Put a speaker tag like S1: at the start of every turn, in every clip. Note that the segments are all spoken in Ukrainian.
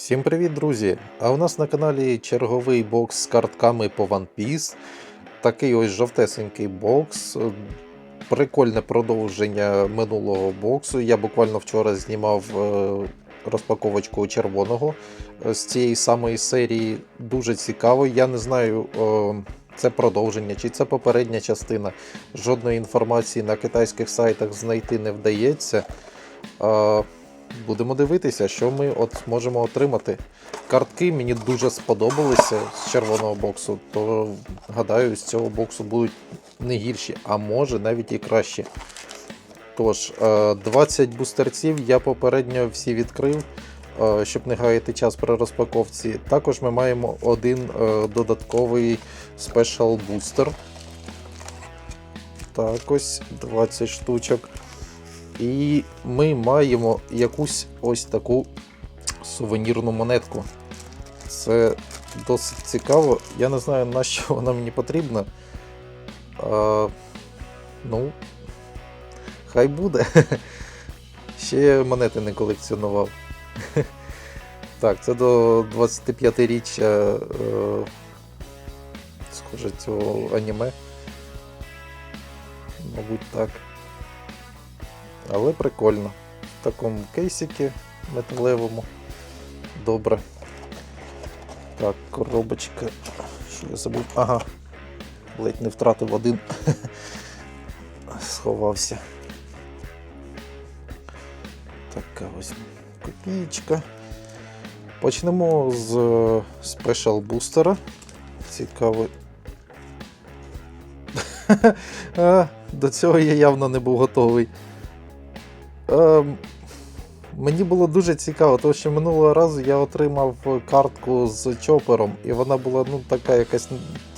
S1: Всім привіт, друзі! А у нас на каналі черговий бокс з картками по One Piece. Такий ось жовтесенький бокс. Прикольне продовження минулого боксу. Я буквально вчора знімав е, розпаковочку червоного е, з цієї самої серії. Дуже цікаво. Я не знаю, е, це продовження чи це попередня частина. Жодної інформації на китайських сайтах знайти не вдається. Е, Будемо дивитися, що ми от можемо отримати. Картки мені дуже сподобалися з червоного боксу, то гадаю, з цього боксу будуть не гірші, а може навіть і кращі. Тож, е, 20 бустерців я попередньо всі відкрив, е, щоб не гаяти час при розпаковці. Також ми маємо один е, додатковий спешл бустер. Так, ось 20 штучок. І ми маємо якусь ось таку сувенірну монетку. Це досить цікаво. Я не знаю, на що вона мені потрібна. А, ну, хай буде. Ще монети не колекціонував. Так, це до 25-річчя, е, схоже, цього аніме. Мабуть, так. Але прикольно. В такому кейсіки металевому. Добре. Так, коробочка. Що я забув? Ага. Ледь не втратив один. Сховався. Така ось копієчка. Почнемо з е, спешал бустера. Цікавий. До цього я явно не був готовий. Ем, мені було дуже цікаво, тому що минулого разу я отримав картку з чопером, і вона була ну, така якась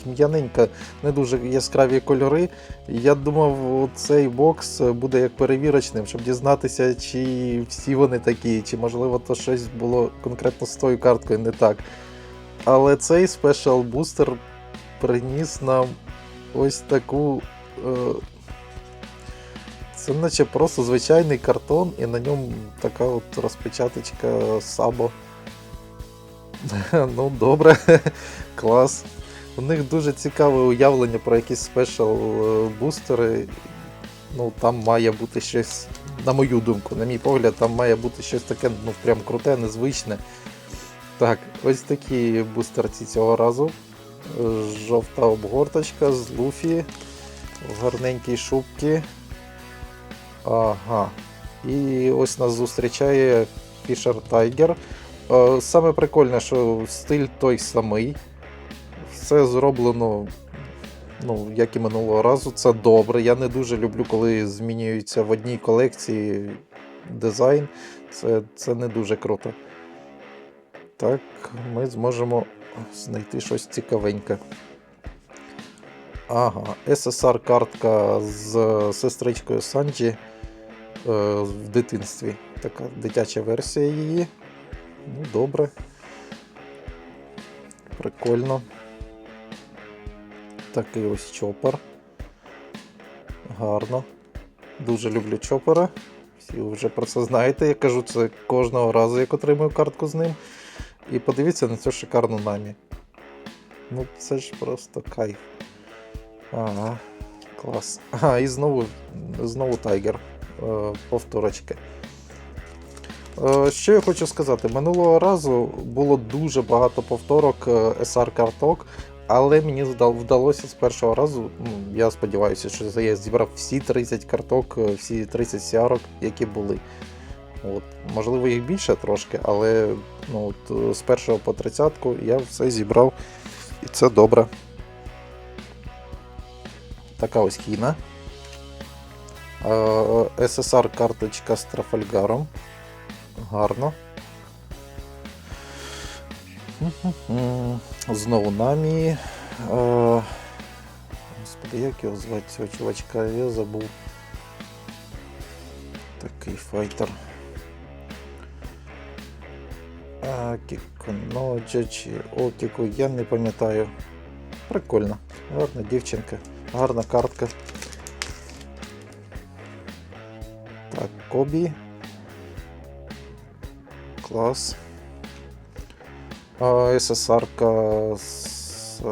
S1: тьм'яненька, не дуже яскраві кольори. І я думав, цей бокс буде як перевірочним, щоб дізнатися, чи всі вони такі, чи можливо то щось було конкретно з тою карткою не так. Але цей спешл бустер приніс нам ось таку. Е, це наче просто звичайний картон, і на ньому така от розпечаточка сабо. ну, добре, клас. У них дуже цікаве уявлення про якісь спешл бустери. Ну, там має бути щось, на мою думку, на мій погляд, там має бути щось таке, ну, прям круте, незвичне. Так, ось такі бустерці цього разу. Жовта обгорточка з луфі в гарненькій шубці. Ага. І ось нас зустрічає Fisher Tiger. Е, Саме прикольне, що стиль той самий. Все зроблено, ну, як і минулого разу, це добре. Я не дуже люблю, коли змінюється в одній колекції дизайн. Це, це не дуже круто. Так, ми зможемо знайти щось цікавеньке. Ага, SSR картка з сестричкою Санджі в дитинстві. Така дитяча версія її. Ну, добре. Прикольно. Такий ось чопер. Гарно. Дуже люблю чопера. Всі вже про це знаєте. Я кажу це кожного разу, як отримую картку з ним. І подивіться на цю шикарну намі. Ну, це ж просто кайф. Ага, клас. Ага, і знову знову тайгер. Е, повторочки. Е, що я хочу сказати? Минулого разу було дуже багато повторок е, SR-карток, але мені вдалося з першого разу. Ну, я сподіваюся, що я зібрав всі 30 карток, всі 30 сіарок, які були. От, можливо, їх більше трошки, але ну, от, з першого по 30 я все зібрав, і це добре. Така ось кіна. SSR карточка з Трафальгаром. Гарно. Знову намі. Е, Господи, як його звати цього чувачка, я забув. Такий файтер. Акіко, Ноджа чи Окіку, я не пам'ятаю. Прикольно. Гарна дівчинка, гарна картка. Так, Кобі. Клас. СССР-ка з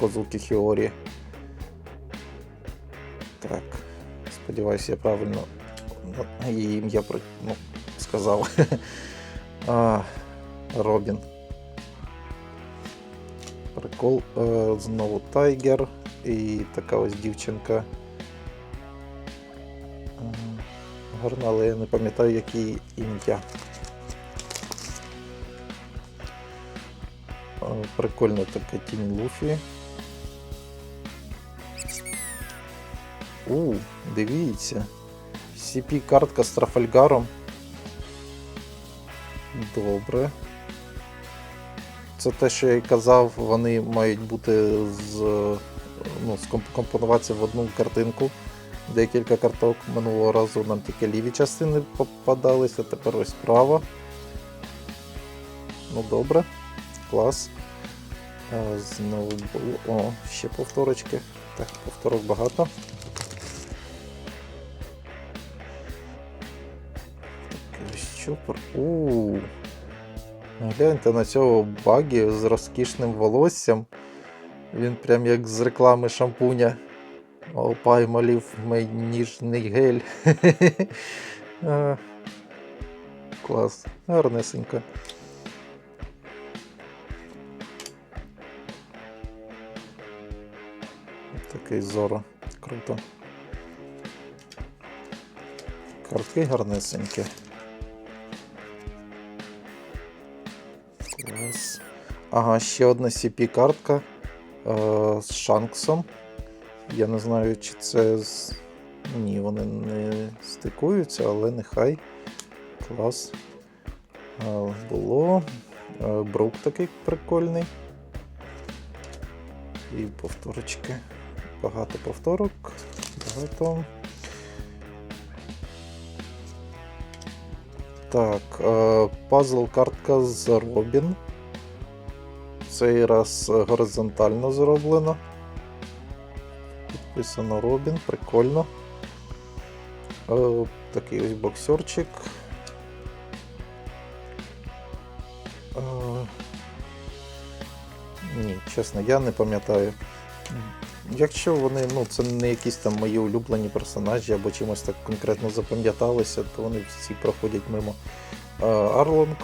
S1: Козуки Хіорі. Так. Сподіваюся, я правильно ну, її ім'я ну, сказав. а, Робін. Прикол. Е, знову Тайгер. І така ось дівчинка. Гарна, але я не пам'ятаю, як її ім'я. Е, Прикольна така тінь Луфі. У, дивіться. CP картка з Трафальгаром. Добре. Це те, що я казав, вони мають бути з. Ну, скомпонуватися в одну картинку. Декілька карток минулого разу нам тільки ліві частини попадалися, тепер ось права. Ну добре, клас. Знову було. О, ще повторочки. Так, повторок багато. Так, про. Гляньте на цього багі з розкішним волоссям. Він прям як з реклами шампуня. Опай малів мій ніжний гель. А, Клас, гарнесенько. Такий зоро. Круто. Картки гарнесенькі. Клас. Ага, ще одна CP-картка е, з Шанксом. Я не знаю, чи це з. Ні, вони не стикуються, але нехай. Клас. Було. Брук такий прикольний. І повторочки. Багато повторок. Багато. Так, пазл картка з Робін. Цей раз горизонтально зроблено. Підписано Робін, прикольно. Е, такий ось боксерчик. Е, ні, чесно, я не пам'ятаю. Якщо вони, ну, це не якісь там мої улюблені персонажі або чимось так конкретно запам'яталися, то вони всі проходять мимо. Е, Арлонг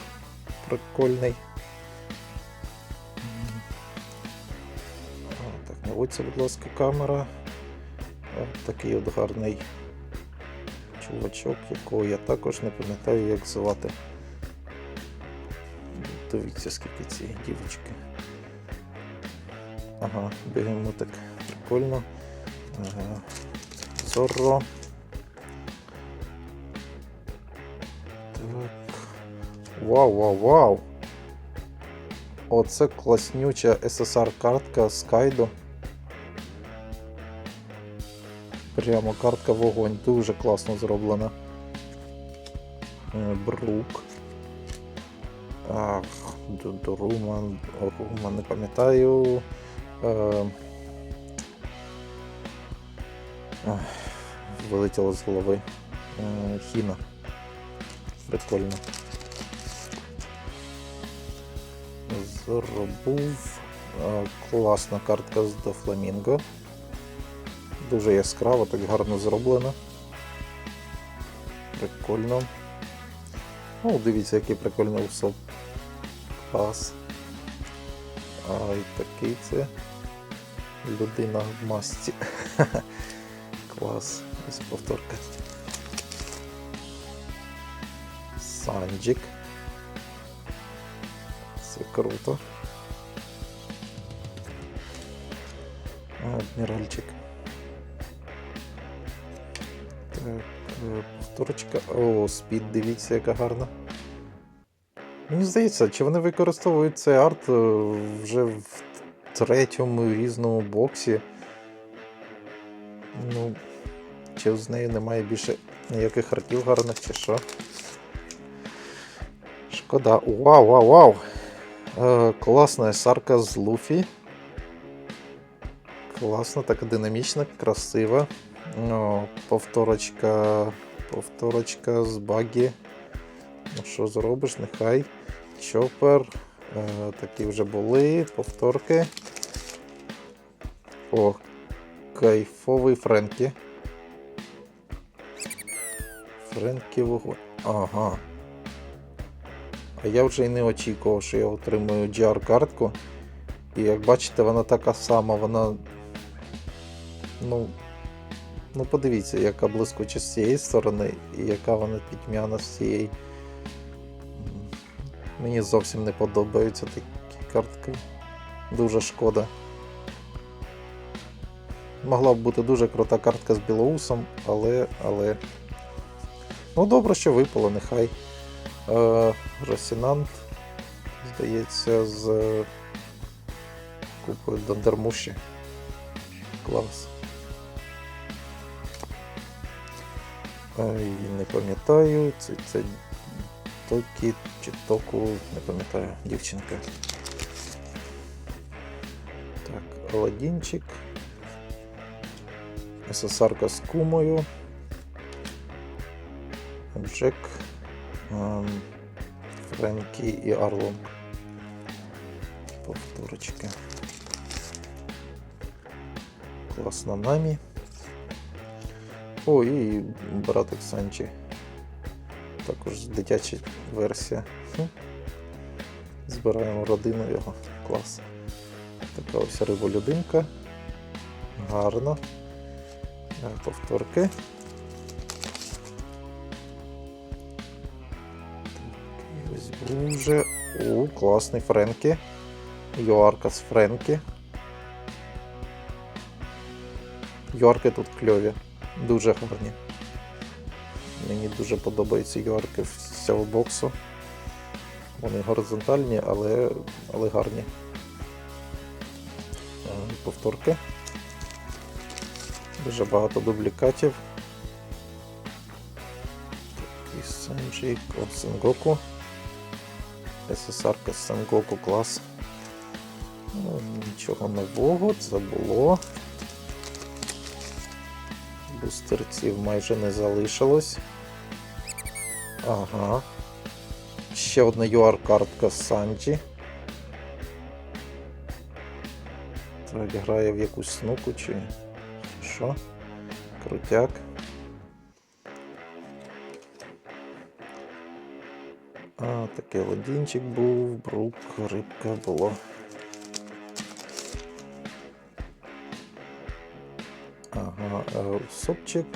S1: прикольний. Так, наводься, будь ласка, камера. От такий от гарний чувачок, якого я також не пам'ятаю, як звати. Дивіться, скільки цієї дівочки. Ага, бегемотик. Прикольно. Ага. Зорро. Так. Вау, вау, вау. Оце класнюча SSR картка з Кайдо. Прямо картка вогонь. Дуже класно зроблена. Е, Брук. Ах, Дуруман, Руман, не пам'ятаю. Е, Вилетіло з голови. Е, Хіна. Прикольно. Зробив. Е, Класна картка з Дофламінго. Дуже яскраво, так гарно зроблено. Прикольно. О, дивіться, який прикольний усоп. Клас. А і такий це людина в масці. Клас. Ось повторка. Санджик. Це круто. Адміральчик. Повторочка. О, спід, дивіться, яка гарна. Мені здається, чи вони використовують цей арт е, вже в третьому різному боксі. Ну, чи з нею немає більше ніяких артів гарних, чи що. Шкода. Вау, вау, вау! Е, класна сарка з Луфі. Класна, така динамічна, красива. О, повторочка. Повторочка з багі. Ну що зробиш, нехай. Чопер. Е, такі вже були. Повторки. О, кайфовий Френкі. Френкі вогонь. Ага. А я вже й не очікував, що я отримую GR-картку. І як бачите, вона така сама, вона. Ну. Ну, подивіться, яка блискуча з цієї сторони, і яка вона пітьмяна з цієї. Мені зовсім не подобаються такі картки. Дуже шкода. Могла б бути дуже крута картка з білоусом, але. але. Ну, добре, що випало, нехай. Е, Росінант, здається, з купою Дандермуші. Клас. І не пам'ятаю, це, це Токі чи Току, не пам'ятаю, дівчинка. Так, Аладдінчик. СССРка з кумою. Джек. ем, Френкі і Арлонг. Повторочки. Класно намі. О, і братик Санчі. Також дитяча версія. Збираємо родину його. Клас. Така ось риболюдинка. Гарно. Е, Повторки. Так, Ось був вже. О, класний Френкі. Йоарка з Френкі. Йорки тут кльові. Дуже гарні. Мені дуже подобаються йорки з цього боксу. Вони горизонтальні, але, але гарні. Е, Повторки. Дуже багато дублікатів. І Сенджі, о, Сенгоку. СССР Сенгоку клас. Ну, нічого нового, це було. Бустерців майже не залишилось. Ага. Ще одна UR-картка Санджі. Так, грає в якусь снуку чи що? Крутяк. А, такий ладінчик був, брук, рибка було. Е, сопчик.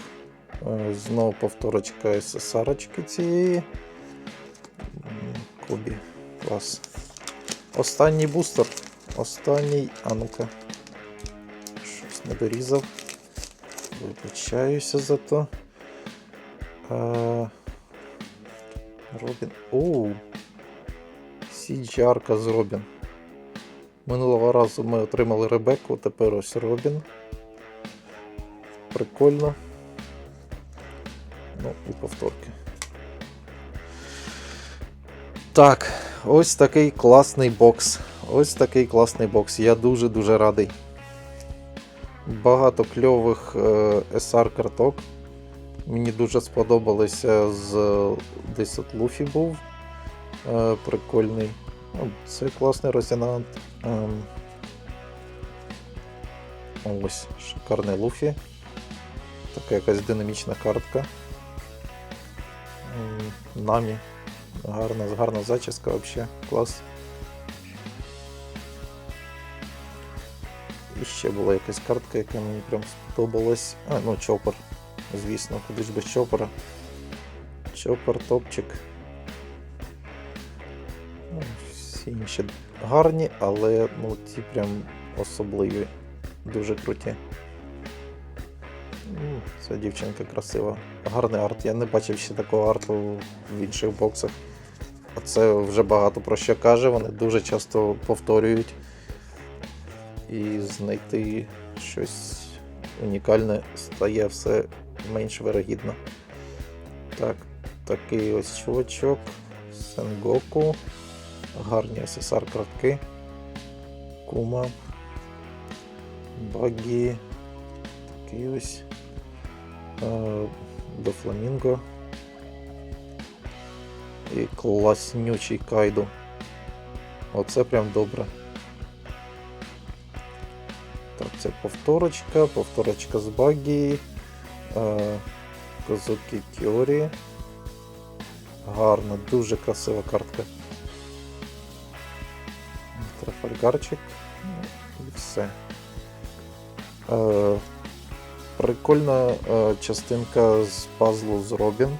S1: Е, Знову повторочка СССРочки цієї. М, Кубі. Клас. Останній бустер. Останній. А ну-ка. Щось не дорізав. Вибачаюся за то. Е, Робін. Оу. CGR-ка з Робін. Минулого разу ми отримали Ребекку, тепер ось Робін. Прикольно. Ну, і повторки. Так, ось такий класний бокс. Ось такий класний бокс. Я дуже-дуже радий. Багато кльових е, SR карток. Мені дуже сподобалося з десь от Луфі був. Е, прикольний. Ну, це класний резонант. Ем, ось, шикарний Луфі. Така якась динамічна картка. Намі. Гарна, гарна зачіска взагалі. Клас. І ще була якась картка, яка мені прям сподобалась. А, ну, чопер. Звісно, куди ж без чопера. Чопер, топчик. Ну, всі інші гарні, але ну, ці прям особливі. Дуже круті. Ця дівчинка красива. Гарний арт. Я не бачив ще такого арту в інших боксах. Це вже багато про що каже. Вони дуже часто повторюють. І знайти щось унікальне стає все менш вирогідно. Так, такий ось чувачок. Сенгоку. Гарні СССР картки. Кума. Багі. Такий ось. Е, До Фламінго. І класнючий кайду. Оце прям добре. Так, це повторочка, повторочка з багі. Е, Козуки Кьорі. Гарна, дуже красива картка. Трафальгарчик. Ну, і все. Е, прикольна е, частинка з пазлу з Робін.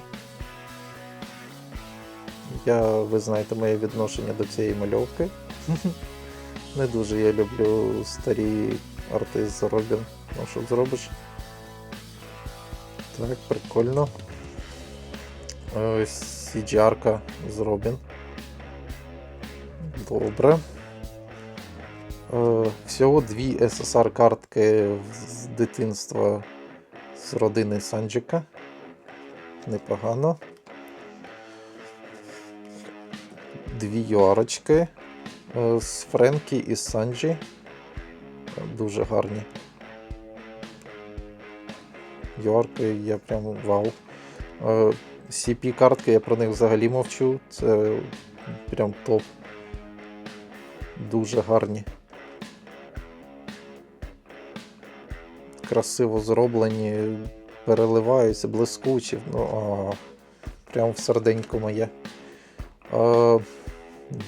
S1: Я, ви знаєте, моє відношення до цієї мальовки. Не дуже я люблю старі арти з Робін. Ну що зробиш? Так, прикольно. CGR з Робін. Добре. Е, Всього дві SSR картки з дитинства з родини Санджика. Непогано. Дві юарочки е, з Френкі і Санджі. Дуже гарні. Юарки я прям вау. Е, CP картки я про них взагалі мовчу. Це прям топ. Дуже гарні. Красиво зроблені, переливаються, блискучі. Ну, а, прям в серденько моє. Е,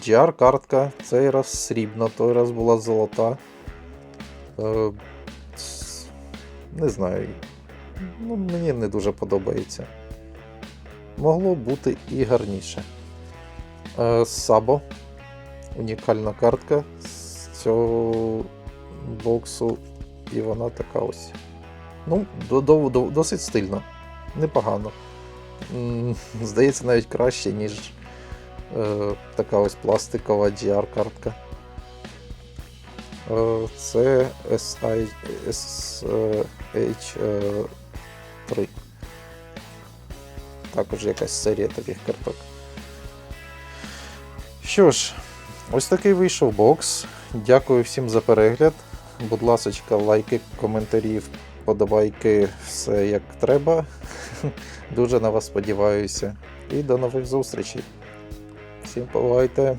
S1: GR картка, цей раз срібна, той раз була золота. Е, не знаю. Ну, мені не дуже подобається. Могло бути і гарніше. Е, Сабо. Унікальна картка з цього боксу. І вона така ось. Ну, до, до, до, досить стильно. Непогано. Здається, навіть краще, ніж е, така ось пластикова GR-картка. Е, це SI, SH3. Також якась серія таких карток. Що ж, ось такий вийшов бокс. Дякую всім за перегляд. Будь ласочка, лайки, коментарі, подобайки, все як треба. Дуже на вас сподіваюся. І до нових зустрічей. Всім бувайте!